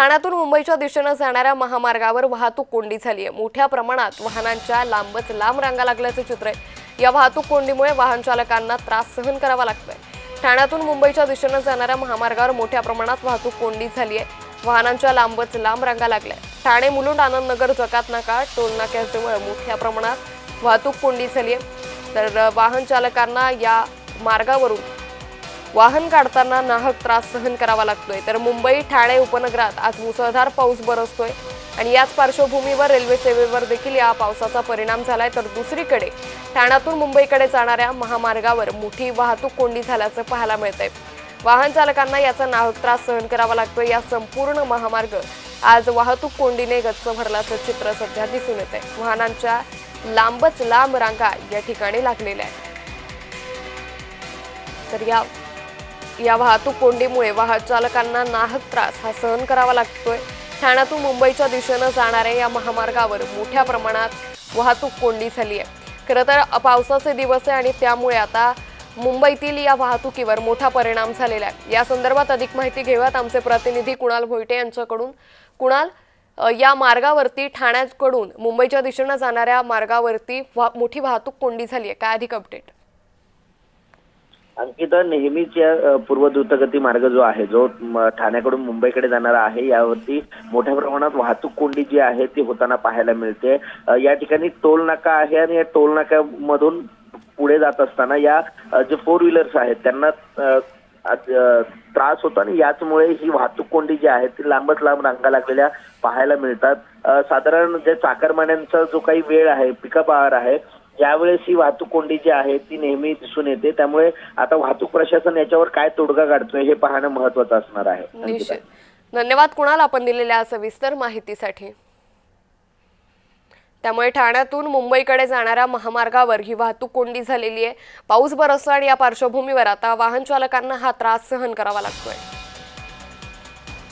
ठाण्यातून मुंबईच्या दिशेनं जाणाऱ्या महामार्गावर वाहतूक कोंडी झाली आहे मोठ्या प्रमाणात वाहनांच्या लांबच लांब रांगा लागल्याचं चित्र आहे. या वाहतूक कोंडीमुळे वाहन चालकांना त्रास सहन करावा लागतोय. ठाण्यातून मुंबईच्या दिशेनं जाणाऱ्या महामार्गावर मोठ्या प्रमाणात वाहतूक कोंडी झाली आहे वाहनांच्या लांबच लांब रांगा लागल्या. ठाणे मुलुंड आनंदनगर जकात नाका टोल नाक्याजवळ मोठ्या प्रमाणात वाहतूक कोंडी झाली आहे तर वाहन चालकांना या मार्गावरून वाहन काढताना नाहक त्रास सहन करावा लागतोय. तर मुंबई ठाणे उपनगरात आज मुसळधार पाऊस बरसतोय. आणि याच पार्श्वभूमीवर रेल्वे सेवेवर देखील या पावसाचा परिणाम झालाय. तर दुसरीकडे ठाण्यातून मुंबईकडे जाणाऱ्या महामार्गावर मोठी वाहतूक कोंडी झाल्याचं पाहायला मिळतंय. वाहन चालकांना याचा नाहक त्रास सहन करावा लागतोय. या संपूर्ण महामार्ग आज वाहतूक कोंडीने गच्च भरल्याचं चित्र सध्या दिसून येत आहे वाहनांच्या लांबच लांब रांगा या ठिकाणी लागलेल्या आहेत. तर या या वाहतूक कोंडीमुळे वाहक चालकांना नाहक त्रास हा सहन करावा लागतोय. ठाण्यातून मुंबईच्या दिशेनं जाणाऱ्या या महामार्गावर मोठ्या प्रमाणात वाहतूक कोंडी झाली आहे. खरं तर पावसाचे दिवस आहे आणि त्यामुळे आता मुंबईतील या वाहतुकीवर मोठा परिणाम झालेला आहे. या संदर्भात अधिक माहिती घेऊयात आमचे प्रतिनिधी कुणाल भोईटे यांच्याकडून. कुणाल या मार्गावरती ठाण्याकडून मुंबईच्या दिशेनं जाणाऱ्या मार्गावरती वा- मोठी वाहतूक कोंडी झाली आहे. काय अधिक अपडेट अंकिता नेहमीच या पूर्व द्रुतगती मार्ग जो आहे जो ठाण्याकडून मुंबईकडे जाणारा आहे यावरती मोठ्या प्रमाणात वाहतूक कोंडी जी आहे ती होताना पाहायला मिळते. या ठिकाणी टोल नाका आहे आणि या टोल नाक्यामधून पुढे जात असताना या जे फोर व्हीलर्स आहेत त्यांना त्रास होतो आणि याचमुळे ही वाहतूक कोंडी जी आहे ती लांबच लांब रांगा लागलेल्या पाहायला मिळतात. साधारण जे चाकरमान्यांचा जो काही वेळ आहे पिकअप आवर आहे यावेळेस ही वाहतूक कोंडी जी आहे ती नेहमी दिसून येते. त्यामुळे आता वाहतूक प्रशासन याच्यावर काय तोडगा काढतोय हे पाहणं महत्वाचं असणार आहे. धन्यवाद कुणाल आपण दिलेल्या सविस्तर माहितीसाठी. त्यामुळे ठाण्यातून मुंबईकडे जाणाऱ्या महामार्गावर ही वाहतूक कोंडी झालेली आहे. पाऊस बरसतो आणि या पार्श्वभूमीवर आता वाहन चालकांना हा त्रास सहन करावा लागतोय.